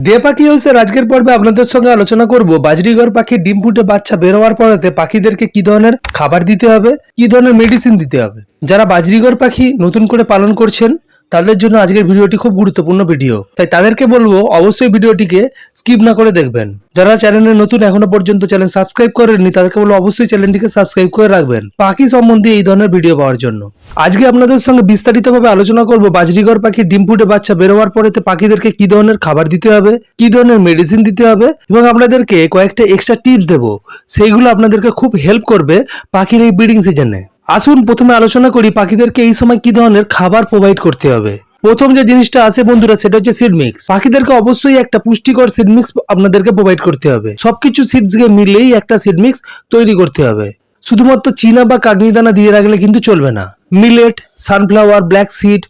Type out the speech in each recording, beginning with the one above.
দে পাখি হাউসের আজকের পর্বে আপনাদের সঙ্গে আলোচনা করব। বাজরিগর পাখি ডিম ফুটে বাচ্চা বের হওয়ার পরেতে পাখিদেরকে কি ধরনের খাবার দিতে হবে, কি ধরনের মেডিসিন দিতে হবে? যারা বাজরিগর পাখি নতুন করে পালন করছেন তাদের জন্য আজকের ভিডিওটি খুব গুরুত্বপূর্ণ ভিডিও। তাই তাদেরকে বলব, অবশ্যই ভিডিওটিকে স্কিপ না করে দেখবেন। যারা চ্যানেলে নতুন এখনও পর্যন্ত চ্যানেল সাবস্ক্রাইব করেননি, তাদেরকে বলব, অবশ্যই চ্যানেলটিকে সাবস্ক্রাইব করে রাখবেন। পাখি সম্বন্ধে এই ধরনের ভিডিও পাওয়ার জন্য। আজকে আপনাদের সঙ্গে বিস্তারিতভাবে আলোচনা করব বাজরিগর পাখি ডিম ফুটে বাচ্চা বেরোবার পরেতে পাখিদেরকে কি ধরনের খাবার দিতে হবে, কি ধরনের মেডিসিন দিতে হবে এবং আপনাদেরকে কয়েকটা এক্সট্রা টিপস দেবো। সেইগুলো আপনাদেরকে খুব হেল্প করবে পাখির এই ব্রিডিং সিজনে আসুন প্রথমে আলোচনা করি পাখিদেরকে এই সময় কি ধরনের খাবার প্রোভাইড করতে হবে। প্রথম যে জিনিসটা আছে বন্ধুরা, সেটা হচ্ছে সিড মিক্স পাখিদেরকে অবশ্যই একটা পুষ্টিকর সিড মিক্স আপনাদেরকে প্রোভাইড করতে হবে। সবকিছু সিডসকে মিলেই একটা সিড মিক্স তৈরি করতে হবে। শুধুমাত্র চীনা বা কাগনি দানা দিয়ে রাখলে কিন্তু চলবে না। মিলেট সানফ্লাওয়ার ব্ল্যাক সিড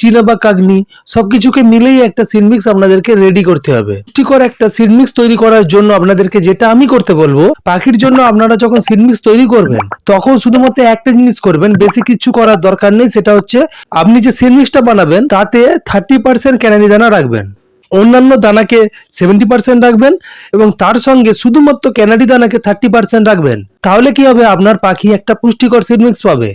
চীনা বা কাগনি সবকিছুকে মিলেই একটা সিড মিক্স আপনাদেরকে রেডি করতে হবে। পুষ্টিকর একটা সিড মিক্স তৈরি করার জন্য আপনাদেরকে যেটা আমি করতে বলব, পাখির জন্য আপনারা যখন সিড মিক্স তৈরি করবেন, তখন শুধুমাত্র একটা জিনিস করবেন, বেশি কিছু করার দরকার নেই, সেটা হচ্ছে আপনি যে সিড মিক্সটা বানাবেন, তাতে থার্টি পার্সেন্ট ক্যানারি দানা রাখবেন। অন্যান্য দানাকে সেভেন্টি পার্সেন্ট রাখবেন এবং তার সঙ্গে শুধুমাত্র ক্যানাডি দানাকে থার্টি পার্সেন্ট রাখবেন। তাহলে কি হবে? আপনার পাখি একটা পুষ্টিকর সিড মিক্স পাবে।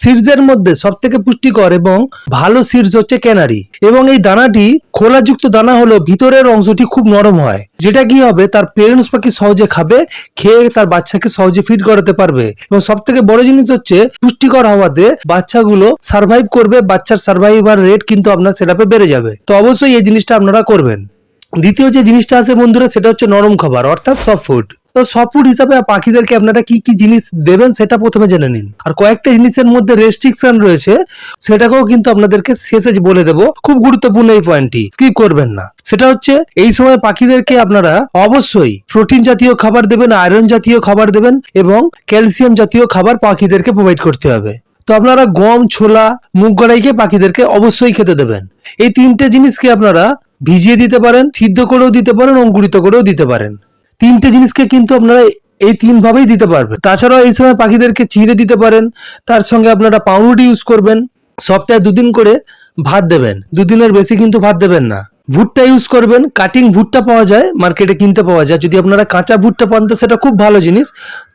সিডসের মধ্যে সব থেকে পুষ্টিকর এবং ভালো সিডস হচ্ছে ক্যানারি। এবং এই দানাটি খোলাযুক্ত দানা হলো ভিতরের অংশটি খুব নরম হয়। যেটা কি হবে, তার পেরেন্টস পাখি সহজে খাবে, খেয়ে তার বাচ্চাকে সহজে ফিট করাতে পারবে। এবং সব থেকে বড় জিনিস হচ্ছে, পুষ্টিকর হওয়াতে বাচ্চাগুলো সার্ভাইভ করবে, বাচ্চার সার্ভাইভার রেট কিন্তু আপনার সেটাপে বেড়ে যাবে। তো অবশ্যই এই জিনিসটা আপনারা করবেন। দ্বিতীয় যে জিনিসটা আছে বন্ধুরা, সেটা হচ্ছে নরম খাবার, অর্থাৎ সফট ফুড তো সফট হিসাবে পাখিদেরকে আপনারা কি কি জিনিস দেবেন সেটা প্রথমে জেনে নিন। আর কয়েকটা জিনিসের মধ্যে রেস্ট্রিকশন রয়েছে, সেটাকেও কিন্তু আপনাদেরকে শেষে বলে দেবো, খুব গুরুত্বপূর্ণ এই পয়েন্টটি স্কিপ করবেন না। সেটা হচ্ছে, এই সময় পাখিদেরকে আপনারা অবশ্যই প্রোটিন জাতীয় খাবার দেবেন আয়রন জাতীয় খাবার দেবেন এবং ক্যালসিয়াম জাতীয় খাবার পাখিদেরকে প্রোভাইড করতে হবে। তো আপনারা গম, ছোলা, মুগ গড়াইকে পাখিদেরকে অবশ্যই খেতে দেবেন। এই তিনটে জিনিসকে আপনারা ভিজিয়ে দিতে পারেন, সিদ্ধ করেও দিতে পারেন, অঙ্কুরিত করেও দিতে পারেন। তিনটে জিনিসকে কিন্তু আপনারা এই তিন ভাবেই দিতে পারবেন। তাছাড়াও এই সময় পাখিদেরকে চিড়ে দিতে পারেন, তার সঙ্গে আপনারা পাউরুটি ইউজ করবেন, সপ্তাহে দুদিন করে ভাত দেবেন। দুদিনের বেশি কিন্তু ভাত দেবেন না। ভুট্টা ইউজ করবেন কাটিং ভুট্টা পাওয়া যায় মার্কেটে কিনতে পাওয়া যায়। যদি আপনারা কাঁচা ভুট্টা পান, তো সেটা খুব ভালো জিনিস।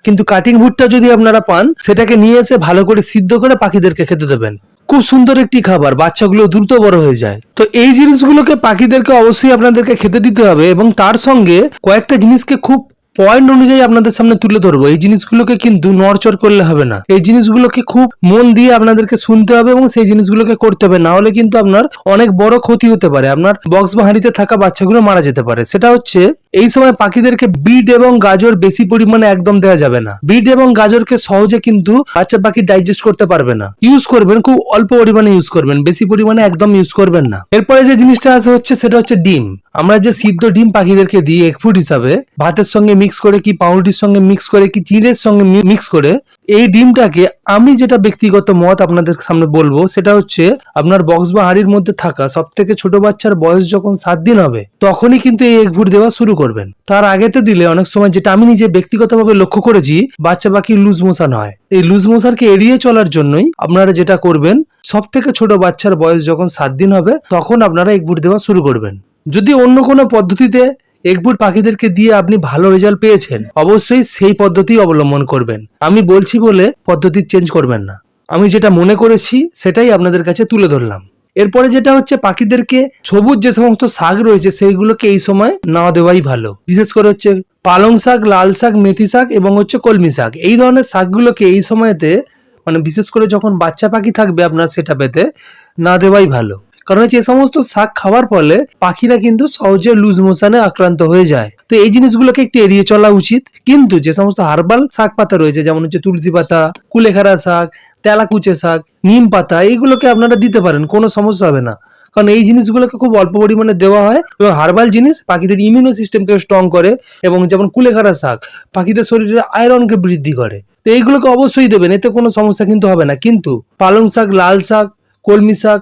কিন্তু কাটিং ভুট্টা যদি আপনারা পান, সেটাকে নিয়ে এসে ভালো করে সিদ্ধ করে পাখিদেরকে খেতে দেবেন। খুব সুন্দর একটি খাবার, বাচ্চাগুলো দ্রুত বড় হয়ে যায়। তো এই জিনিসগুলোকে পাখিদেরকে অবশ্যই আপনাদেরকে খেতে দিতে হবে এবং তার সঙ্গে কয়েকটা জিনিসকে খুব পয়েন্ট অনুযায়ী আপনাদের সামনে তুলে ধরবো। এই জিনিসগুলোকে কিন্তু নড়চড় করলে হবে না। এই জিনিসগুলোকে খুব মন দিয়ে আপনাদেরকে শুনতে হবে এবং সেই জিনিসগুলোকে করতে হবে। না হলে কিন্তু আপনার অনেক বড় ক্ষতি হতে পারে। আপনার বক্স বা হাঁড়িতে থাকা বাচ্চাগুলো মারা যেতে পারে। সেটা হচ্ছে, এই সময় পাখিদেরকে বিট এবং গাজর বেশি পরিমাণে একদম দেওয়া যাবে না। বিট এবং গাজরকে সহজে কিন্তু বাচ্চা পাখি ডাইজেস্ট করতে পারবে না। ইউজ করবেন, খুব অল্প পরিমাণে ইউজ করবেন। বেশি পরিমাণে একদম ইউজ করবেন না। এরপরে যে জিনিসটা আছে হচ্ছে, সেটা হচ্ছে ডিম। আমরা যে সিদ্ধ ডিম পাখিদেরকে দিই এক ফুড হিসাবে, ভাতের সঙ্গে মিক্স করে কি পাউরুটির সঙ্গে মিক্স করে কি চিড়ের সঙ্গে মিক্স করে এই ডিমটাকে আমি যেটা ব্যক্তিগত মত আপনাদের সামনে বলব, সেটা হচ্ছে আপনার বক্স বা হাড়ির মধ্যে থাকা সব থেকে ছোট বাচ্চার বয়স যখন সাত দিন হবে, তখনই কিন্তু এই এক ফুড দেওয়া শুরু করবেন। তার আগেতে দিলে অনেক সময় যেটা আমি নিজে ব্যক্তিগতভাবে লক্ষ্য করেছি, বাচ্চা পাখি লুজ মোশন হয়। এই লুজ মোশনকে এড়িয়ে চলার জন্যই আপনারা যেটা করবেন সব থেকে ছোট বাচ্চার বয়স যখন সাত দিন হবে, তখন আপনারা এক ফুড দেওয়া শুরু করবেন। যদি অন্য কোনো পদ্ধতিতে একবুট পাখিদেরকে দিয়ে আপনি ভালো রেজাল্ট পেয়েছেন, অবশ্যই সেই পদ্ধতি অবলম্বন করবেন। আমি বলছি বলে পদ্ধতি চেঞ্জ করবেন না। আমি যেটা মনে করেছি, সেটাই আপনাদের কাছে তুলে ধরলাম। এরপরে যেটা হচ্ছে, পাখিদেরকে সবুজ যে সমস্ত শাক রয়েছে, সেইগুলোকে এই সময় না দেওয়াই ভালো। বিশেষ করে হচ্ছে পালং শাক, লাল শাক, মেথি শাক এবং হচ্ছে কলমি শাক। এই ধরনের শাকগুলোকে এই সময়তে মানে বিশেষ করে যখন বাচ্চা পাখি থাকবে আপনার, সেটা পেতে না দেওয়াই ভালো। কারণ হচ্ছে এই সমস্ত শাক খাওয়ার ফলে পাখিরা কিন্তু সহজে লুজ মোশনে আক্রান্ত হয়ে যায়। তো এই জিনিসগুলোকে একটু এড়িয়ে চলা উচিত। কিন্তু যে সমস্ত হার্বাল শাক পাতা রয়েছে, যেমন হচ্ছে তুলসী পাতা, কুলেখাড়া শাক, তেলাকুচে শাক, নিম পাতা এইগুলোকে আপনারা দিতে পারেন, কোনো সমস্যা হবে না। কারণ এই জিনিসগুলোকে খুব অল্প পরিমাণে দেওয়া হয় এবং হার্বাল জিনিস পাখিদের ইমিউনো সিস্টেমকে স্ট্রং করে এবং যেমন কুলেখাড়া শাক, পাখিদের শরীরে আয়রনকে বৃদ্ধি করে। তো এইগুলোকে অবশ্যই দেবেন, এতে কোনো সমস্যা কিন্তু হবে না। কিন্তু পালং শাক, লাল শাক, কলমি শাক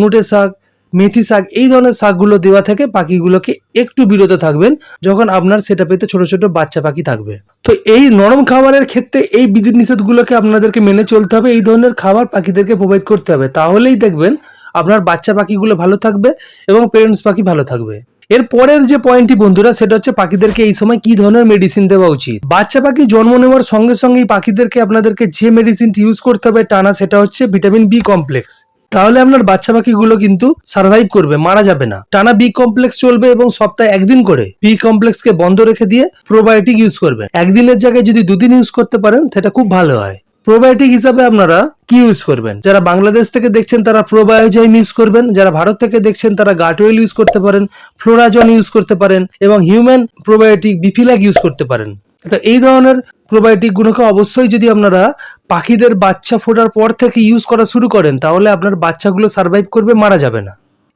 নোটে শাক, মেথি শাক, এই ধরনের শাকগুলো দেওয়া থেকে, পাখিগুলোকে একটু বিরত থাকবেন যখন আপনার সেটা পেতে ছোট ছোট বাচ্চা পাখি থাকবে। তো এই নরম খাবারের ক্ষেত্রে এই বিধি নিষেধগুলোকে আপনাদেরকে মেনে চলতে হবে, এই ধরনের খাবার পাখিদেরকে প্রোভাইড করতে হবে। তাহলেই দেখবেন আপনার বাচ্চা পাখিগুলো ভালো থাকবে এবং পেরেন্টস পাখি ভালো থাকবে। এর পরের যে পয়েন্টটি বন্ধুরা, সেটা হচ্ছে পাখিদেরকে এই সময় কি ধরনের মেডিসিন দেওয়া উচিত? বাচ্চা পাখি জন্ম নেওয়ার সঙ্গে সঙ্গেই পাখিদেরকে আপনাদেরকে যে মেডিসিনটি ইউজ করতে হবে টানা সেটা হচ্ছে ভিটামিন বি কমপ্লেক্স তাহলে আপনার বাচ্চা পাখিগুলো কিন্তু সার্ভাইভ করবে, মারা যাবে না। টানা বি কমপ্লেক্স চলবে এবং সপ্তাহে একদিন করে বি কমপ্লেক্সকে বন্ধ রেখে দিয়ে প্রোবায়োটিক ইউজ করবে একদিনের জায়গায় যদি দুদিন ইউজ করতে পারেন, সেটা খুব ভালো হয়। প্রোবায়োটিক হিসাবে আপনারা কি ইউজ করবেন? যারা বাংলাদেশ থেকে দেখছেন, তারা প্রোবায়োজাইম ইউজ করবেন। যারা ভারত থেকে দেখছেন, তারা গাটোয়েল ইউজ করতে পারেন ফ্লোরাজন ইউজ করতে পারেন এবং হিউম্যান প্রোবায়োটিক বিফিলাক ইউজ করতে পারেন। তো এই ধরনের প্রোবায়োটিক গুলোকে অবশ্যই যদি আপনারা পাখিদের বাচ্চা ফোটার পর থেকে ইউজ করা শুরু করেন, তাহলে আপনার বাচ্চাগুলো সার্ভাইভ করবে, মারা যাবে না।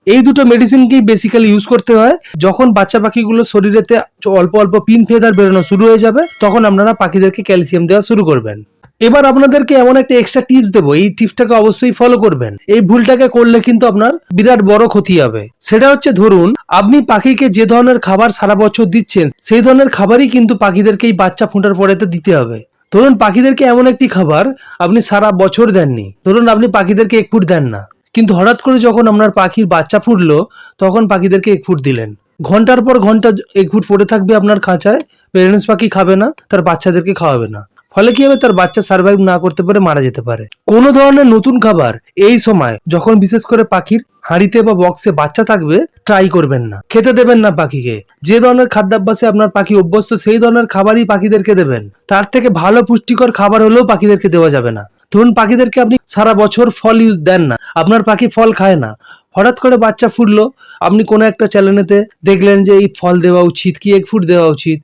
এই দুটো মেডিসিনকেই বেসিক্যালি ইউজ করতে হয়। যখন বাচ্চা পাখিগুলো শরীরেতে অল্প অল্প পিন ফেদার বেরোনো শুরু হয়ে যাবে, তখন আপনারা পাখিদেরকে ক্যালসিয়াম দেওয়া শুরু করবেন। এবার আপনাদেরকে এমন একটা এক্সট্রা টিপস দেবো। এই টিপসটাকে অবশ্যই ফলো করবেন। এই ভুলটাকে করলে কিন্তু আপনার বিরাট বড় ক্ষতি হবে। সেটা হচ্ছে ধরুন, আপনি পাখিকে যে ধরনের খাবার সারা বছর দিচ্ছেন, সেই ধরনের খাবারই কিন্তু পাখিদেরকে এই বাচ্চা ফোটার পরেতে দিতে হবে। ধরুন, পাখিদেরকে এমন একটি খাবার আপনি সারা বছর দেননি। ধরুন, আপনি পাখিদেরকে এক ফুট দেন না। কিন্তু হঠাৎ করে যখন আপনার পাখির বাচ্চা ফুটলো, তখন পাখিদেরকে এক ফুট দিলেন। ঘণ্টার পর ঘণ্টা এক ফুট পড়ে থাকবে আপনার খাঁচায়। পেরেন্টস পাখি খাবে না, তার বাচ্চাদেরকে খাওয়াবে না। ফলে কি হবে? তার বাচ্চা সার্ভাইভ না করতে পারে মারা যেতে পারে। কোনো ধরনের নতুন খাবার এই সময় যখন বিশেষ করে পাখির হাঁড়িতে বা বক্সে বাচ্চা থাকবে ট্রাই করবেন না। খেতে দেবেন না পাখিকে। যে ধরনের খাদ্যাভ্যাসে আপনার পাখি অভ্যস্ত, সেই ধরনের খাবারই পাখিদেরকে দেবেন। তার থেকে ভালো পুষ্টিকর খাবার হলেও পাখিদেরকে দেওয়া যাবে না। ধরুন, পাখিদেরকে আপনি সারা বছর ফল ইউজ দেন না। আপনার পাখি ফল খায় না। হঠাৎ করে বাচ্চা ফুটলো। আপনি কোনো একটা চ্যানেলেতে দেখলেন যে, এই ফল দেওয়া উচিত কি? এক ফুট দেওয়া উচিত।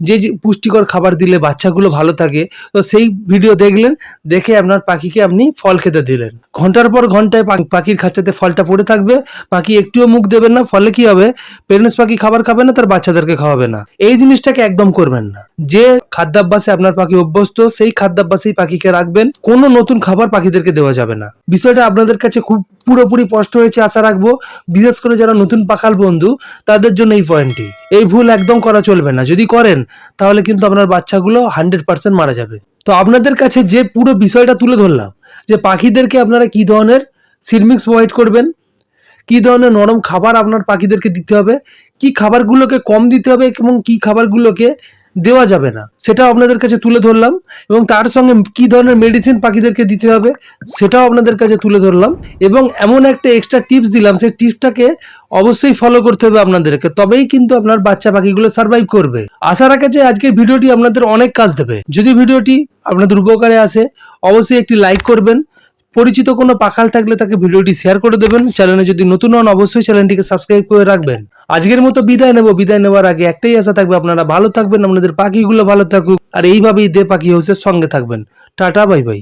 যে পুষ্টিকর খাবার দিলে বাচ্চাগুলো ভালো থাকে, তো সেই ভিডিও দেখলেন, দেখে আপনার পাখিকে আপনি ফল খেতে দিলেন। ঘণ্টার পর ঘন্টায় পাখির খাঁচাতে ফলটা পড়ে থাকবে, পাখি একটুও মুখ দেবেন না, ফলে কি হবে? পেরেন্টস পাখি খাবার খাবে না, তার বাচ্চাদেরকে খাওয়াবে না। এই জিনিসটাকে একদম করবেন না। যে খাদ্যাভ্যাসে আপনার পাখি অভ্যস্ত, সেই খাদ্যাভ্যাসেই পাখিকে রাখবেন, কোনো নতুন খাবার পাখিদেরকে দেওয়া যাবে না। বিষয়টা আপনাদের কাছে খুব পুরোপুরি স্পষ্ট হয়েছে, আশা রাখব। বিশেষ করে যারা নতুন পাখাল বন্ধু, তাদের জন্য এই পয়েন্টটি এই ভুল একদম করা চলবে না। যদি করেন তাহলে কিন্তু আপনার বাচ্চাগুলো হান্ড্রেড পার্সেন্ট মারা যাবে। তো আপনাদের কাছে যে পুরো বিষয়টা তুলে ধরলাম, যে পাখিদেরকে আপনারা কি ধরনের সিরমিক্স প্রোভাইড করবেন, কি ধরনের নরম খাবার আপনার পাখিদেরকে দিতে হবে, কি খাবারগুলোকে কম দিতে হবে এবং কি খাবারগুলোকে দেওয়া যাবে না। সেটাও আপনাদের কাছে তুলে ধরলাম এবং তার সঙ্গে কি ধরনের মেডিসিন পাখিদেরকে দিতে হবে সেটাও আপনাদের কাছে তুলে ধরলাম এবং এমন একটা এক্সট্রা টিপস দিলাম, সেই টিপসটাকে অবশ্যই ফলো করতে হবে আপনাদেরকে, তবেই কিন্তু আপনার বাচ্চা পাখিগুলো সার্ভাইভ করবে। আশা রাখা যে আজকের ভিডিওটি আপনাদের অনেক কাজ দেবে। যদি ভিডিওটি আপনাদের উপকারে আসে, অবশ্যই একটি লাইক করবেন পরিচিত কোনো পাখাল থাকলে তাকে ভিডিওটি শেয়ার করে দেবেন। চ্যানেলে যদি নতুন হন, অবশ্যই চ্যানেলটিকে সাবস্ক্রাইব করে রাখবেন। আজকের মতো বিদায় নেব। বিদায় নেওয়ার আগে একটাই আশা থাকবে, আপনারা ভালো থাকবেন আপনাদের পাখিগুলো ভালো থাকুক। আর এইভাবেই দে পাখি হাউসের সঙ্গে থাকবেন। টাটা, বাই বাই।